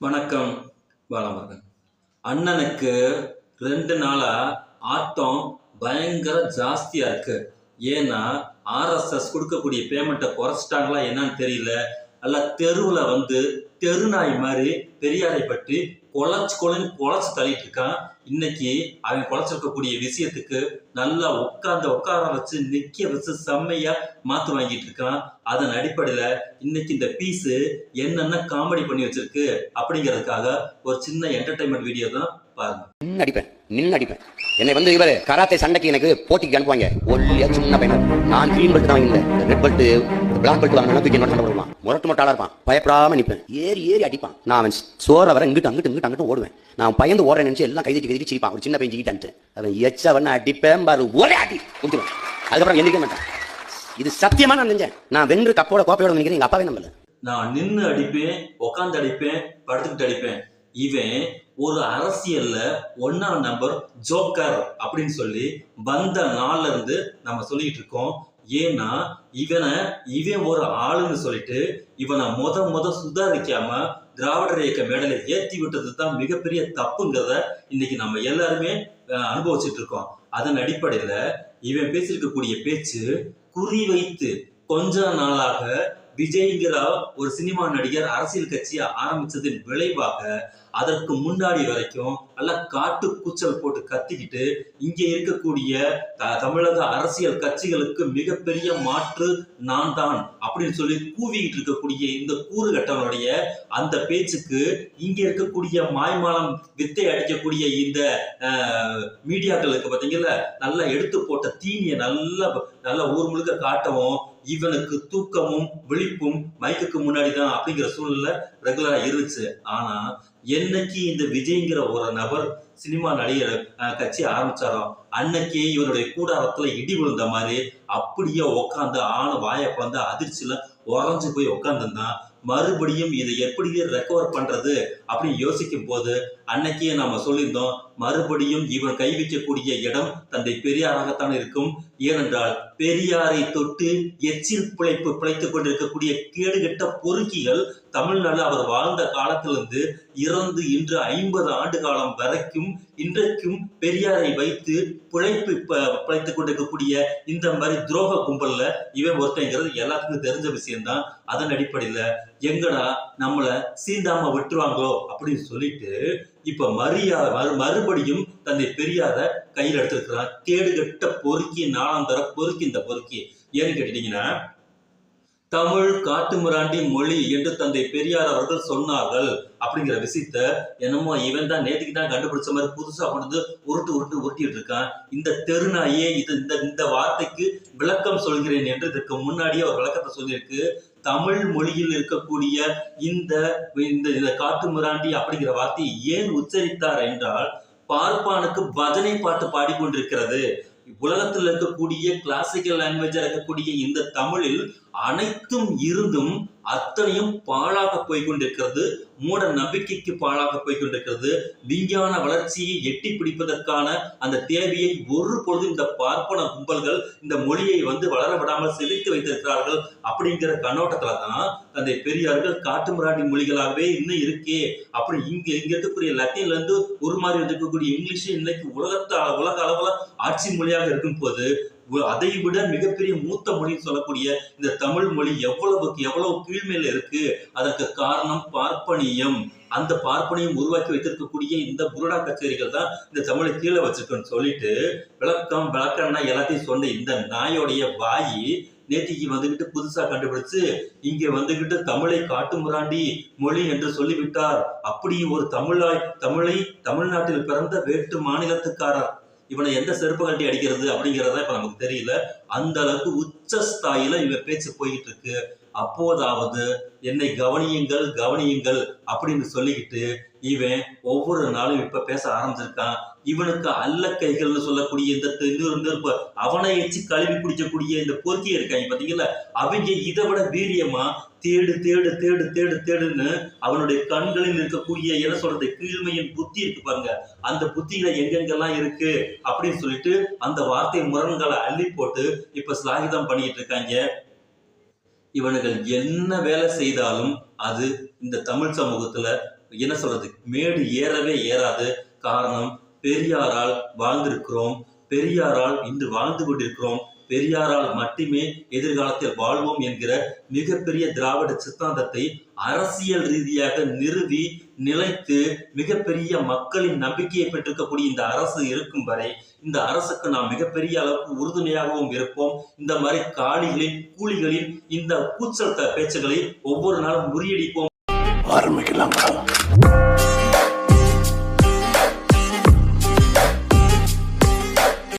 வணக்கம் பாலமுருகன் அண்ணனுக்கு ரெண்டு நாளாக ஆட்டம் பயங்கர ஜாஸ்தியாக இருக்குது ஏன்னா ஆர்எஸ்எஸ் கொடுக்கக்கூடிய பேமெண்ட்டை குறைச்சிட்டாங்களா என்னன்னு தெரியல. அல்ல தெருவுல வந்து தெருநாய் மாதிரி பெரியாரை பற்றி குலைச்சு குலைன்னு குலைச்சு தள்ளிட்டு இருக்கான். இன்னைக்கு அவன் குலைச்சிருக்கக்கூடிய விஷயத்துக்கு நல்லா உட்கார்ந்த உட்கார வச்சு நிக்க வச்சு செம்மையா மாத்து வாங்கிட்டு இருக்கான். அதன் அடிப்படையில இன்னைக்கு இந்த பீஸு என்னென்ன காமெடி பண்ணி வச்சிருக்கு அப்படிங்கிறதுக்காக ஒரு சின்ன என்டர்டைன்மெண்ட் வீடியோ தான் பாருங்க. நின்னு அடிப்பேன் நின்னு அடிப்பேன். என்னை வந்து இவரு கராத்தே சண்டைக்கு எனக்கு போட்டிக்கு அனுப்புவாங்க. ஒல்லியா சின்ன பையன். நான் கிரீன் பெல்ட் தான் இல்லை ரெட் பெல்ட் பிளாக் பெல்ட் வாங்கினா தூக்கி என்ன பண்ண முரட்டு முட்டாளா இருப்பான். பயப்படாம நிப்பேன். ஏறி ஏறி அடிப்பான். நான் அவன் சோற வர இங்கிட்டு அங்கிட்டு இங்கிட்டு அங்கிட்டு ஓடுவேன். நான் பயந்து ஓடுறேன் நினைச்சு எல்லாம் கைதிட்டு கைதிட்டு சிரிப்பான். ஒரு சின்ன பையன் ஜிக்கிட்டான்ட்டு அவன் எச்சவன் அடிப்பேன் பாரு ஒரே அடி. கொடுத்துருவேன் அதுக்கப்புறம் எந்திரிக்க மாட்டான். இது சத்தியமா நான் நினைச்சேன் நான் வென்று கப்போட கோப்பையோட நினைக்கிறேன் எங்க அப்பாவே நம்பல. நான் நின்னு அடிப்பேன் உக்காந்து அடிப்பேன் படுத்துக்கிட்டு அடிப்பேன். இவன் ஒரு அரசியல்ல ஒன்னாம் நம்பர் ஜோக்கர் அப்படின்னு சொல்லி வந்த நாள்ல இருந்து நம்ம சொல்லிட்டு இருக்கோம். ஏன்னா இவனை இவன் ஒரு ஆளுன்னு சொல்லிட்டு இவனை முத முத சுதாரிக்காம திராவிடர் இயக்க மேடலை ஏத்தி விட்டது தான் மிகப்பெரிய தப்புங்கிறத இன்னைக்கு நம்ம எல்லாருமே அனுபவிச்சுட்டு இருக்கோம். அதன் அடிப்படையில இவன் பேசியிருக்கக்கூடிய பேச்சு குறி வைத்து கொஞ்ச நாளாக விஜய்ங்கிற ஒரு சினிமா நடிகர் அரசியல் கட்சியை ஆரம்பிச்சதின் விளைவாக அதற்கு முன்னாடி வரைக்கும் நல்லா காட்டு கூச்சல் போட்டு கத்திக்கிட்டு இங்க இருக்கக்கூடிய த- தமிழக அரசியல் கட்சிகளுக்கு மிகப்பெரிய மாற்று நான் தான் அப்படின்னு சொல்லி கூவிக்கிட்டு இருக்கக்கூடிய இந்த கூறுகட்டவனுடைய அந்த பேச்சுக்கு இங்க இருக்கக்கூடிய மாய்மாலம் வித்தை அடிக்கக்கூடிய இந்த மீடியாக்களுக்கு பாத்தீங்கல்ல நல்லா எடுத்து போட்ட தீனியை நல்லா நல்லா ஊர் முழுக்க காட்டவும் இவனுக்கு தூக்கமும் விழிப்பும் மைக்குக்கு முன்னாடி தான் அப்படிங்கிற சூழ்நிலை ரெகுலரா இருந்துச்சு. ஆனா என்னைக்கு இந்த விஜய்ங்கிற ஒரு நபர் சினிமா நடிகர் கட்சி ஆரம்பிச்சாரோ அன்னைக்கே இவனுடைய கூடாரத்துல இடி விழுந்த மாதிரி அப்படியே உட்காந்து ஆண வாயை பிளந்து அதிர்ச்சியில உறைஞ்சு போய் உட்காந்துருந்தான் மறுபடியும் இதை எப்படி ரெக்கவர் பண்றது? அப்படின்னு யோசிக்கும் போது அன்னைக்கே நாம சொல்லியிருந்தோம் மறுபடியும் இவன் கைவிக்கக்கூடிய இடம் தந்தை பெரியாராகத்தான் இருக்கும். ஏனென்றால் பெரியாரை தொட்டு எச்சில் பிழைப்பு பிழைத்துக் கொண்டிருக்கக்கூடிய கேடுகட்ட பொறுக்கிகள் தமிழ்நாடு அவர் வாழ்ந்த காலத்திலிருந்து இறந்து இன்று ஐம்பது ஆண்டு காலம் வரைக்கும் இன்றைக்கும் பெரியாரை வைத்து பிழைப்பு பிழைத்துக் கொண்டிருக்கக்கூடிய இந்த மாதிரி துரோக கும்பல்ல இவன் ஒருத்தங்கிறது எல்லாத்துக்கும் தெரிஞ்ச விஷயம்தான். அதன் அடிப்படையில எங்கடா நம்மள சீண்டாம விட்டுருவாங்களோ? அப்படின்னு சொல்லிட்டு இப்ப மரியா மறுபடியும் தந்தை பெரியார கையில் எடுத்திருக்கிறார் கேடுகட்ட பொறுக்கி நாளாந்தர பொறுக்கி இந்த பொறுக்கி. ஏன்னு கேட்டீங்கன்னா தமிழ் காட்டுமிராண்டி மொழி என்று தந்தை பெரியார் அவர்கள் சொன்னார்கள் அப்படிங்கிற விஷயத்த என்னமோ இவன் தான் நேற்றுக்கு தான் கண்டுபிடிச்ச மாதிரி புதுசா கொண்டு உருட்டு உருட்டு உருட்டிட்டு இருக்கான். இந்த தெருநாயே இது இந்த இந்த வார்த்தைக்கு விளக்கம் சொல்கிறேன் என்று இதற்கு முன்னாடியே ஒரு விளக்கத்தை சொல்லியிருக்கு. தமிழ் மொழியில் இருக்கக்கூடிய இந்த இந்த இந்த காட்டுமிராண்டி அப்படிங்கிற வார்த்தையை ஏன் உச்சரித்தார் என்றால் பார்ப்பானுக்கு பஜனை பாட்டு பாடிக்கொண்டிருக்கிறது. உலகத்தில் இருக்கக்கூடிய கிளாசிக்கல் லாங்குவேஜா இருக்கக்கூடிய இந்த தமிழில் அனைத்தும் இருந்தும் அத்தனையும் பாழாக போய்கொண்டிருக்கிறது. மூட நம்பிக்கைக்கு பாழாக போய்கொண்டிருக்கிறது. விஞ்ஞான வளர்ச்சியை எட்டி பிடிப்பதற்கான அந்த தேவையை ஒரு பொழுதும் இந்த பார்ப்பன கும்பல்கள் இந்த மொழியை வந்து வளர விடாமல் செழித்து வைத்திருக்கிறார்கள் அப்படிங்கிற கண்ணோட்டத்துல தான் தந்தை பெரியார்கள் காட்டுமிராண்டி மொழிகளாகவே இன்னும் இருக்கே. அப்படி இங்க இங்க இருக்கக்கூடிய லத்தீன்ல இருந்து உருமாறி இருக்கக்கூடிய இங்கிலீஷ் இன்னைக்கு உலகத்த உலக அளவுல ஆட்சி மொழியாக இருக்கும் போது அதை விட மிகப்பெரிய மூத்த மொழின்னு சொல்லக்கூடிய இந்த தமிழ் மொழி எவ்வளவுக்கு எவ்வளவு கீழ்மையில இருக்கு அதற்கு காரணம் பார்ப்பனியம். அந்த பார்ப்பனியம் உருவாக்கி வைத்திருக்கக்கூடிய இந்த புருடா கச்சேரிகள் தான் இந்த தமிழை கீழே வச்சிருக்குன்னு சொல்லிட்டு விளக்கம் விளக்கம்னா எல்லாத்தையும் சொன்ன இந்த நாயோடைய வாயி நேத்திக்கு வந்துகிட்டு புதுசா கண்டுபிடிச்சு இங்க வந்துகிட்டு தமிழை காட்டுமிராண்டி மொழி என்று சொல்லிவிட்டார். அப்படி ஒரு தமிழாய் தமிழை தமிழ்நாட்டில் பிறந்த வேற்று மாநிலத்துக்காரர் இவனை எந்த செருப்பு கட்டி அடிக்கிறது அப்படிங்கிறத இப்ப நமக்கு தெரியல. அந்த அளவுக்கு உச்ச ஸ்தாயில இவன் பேச்சு போயிட்டு இருக்கு அப்போதாவது என்னை கவனியுங்கள் கவனியுங்கள் அப்படின்னு சொல்லிக்கிட்டு இவன் ஒவ்வொரு நாளும் இப்ப பேச ஆரம்பிச்சிருக்கான். இவனுக்கு அல்ல கைகள்னு சொல்லக்கூடிய இந்த தெ- நெருப்பு அவனை எச்சு கழுவி குடிக்கக்கூடிய இந்த பொறுக்கிய இருக்காங்க பாத்தீங்களா? அவங்க இதை விட வீரியமா தேடு தேடு தேடு தேடு தேடுன்னு அவனுடைய கண்களில் இருக்கக்கூடிய என்ன சொல்றது கீழ்மையின் புத்தி இருக்கு பாருங்க. அந்த புத்தியில எங்கெங்கெல்லாம் இருக்கு அப்படின்னு சொல்லிட்டு அந்த வார்த்தை முரண்களை அள்ளி போட்டு இப்ப ஸ்லாகிதம் பண்ணிட்டு இருக்காங்க. இவனுகள் என்ன வேலை செய்தாலும் அது இந்த தமிழ் சமூகத்துல என்ன சொல்றது? மேடு ஏறவே ஏறாது. காரணம் பெரியாரால் வாழ்ந்திருக்கிறோம். பெரியாரால் இன்று வாழ்ந்து கொண்டிருக்கிறோம். பெரியாரால் மட்டுமே எதிர்காலத்தில் வாழ்வோம் என்கிற மிகப்பெரிய திராவிட சித்தாந்தத்தை அரசியல் ரீதியாக நிறுவி நிலைத்து மிகப்பெரிய மக்களின் நம்பிக்கையை பெற்றிருக்கக்கூடிய இந்த அரசு இருக்கும் வரை இந்த அரசுக்கு நாம் மிகப்பெரிய அளவுக்கு உறுதுணையாகவும் இருப்போம். இந்த மாதிரி காலிகளின் கூலிகளின் இந்த கூச்சல் பேச்சுகளை ஒவ்வொரு நாளும் முறியடிப்போம். armig langa.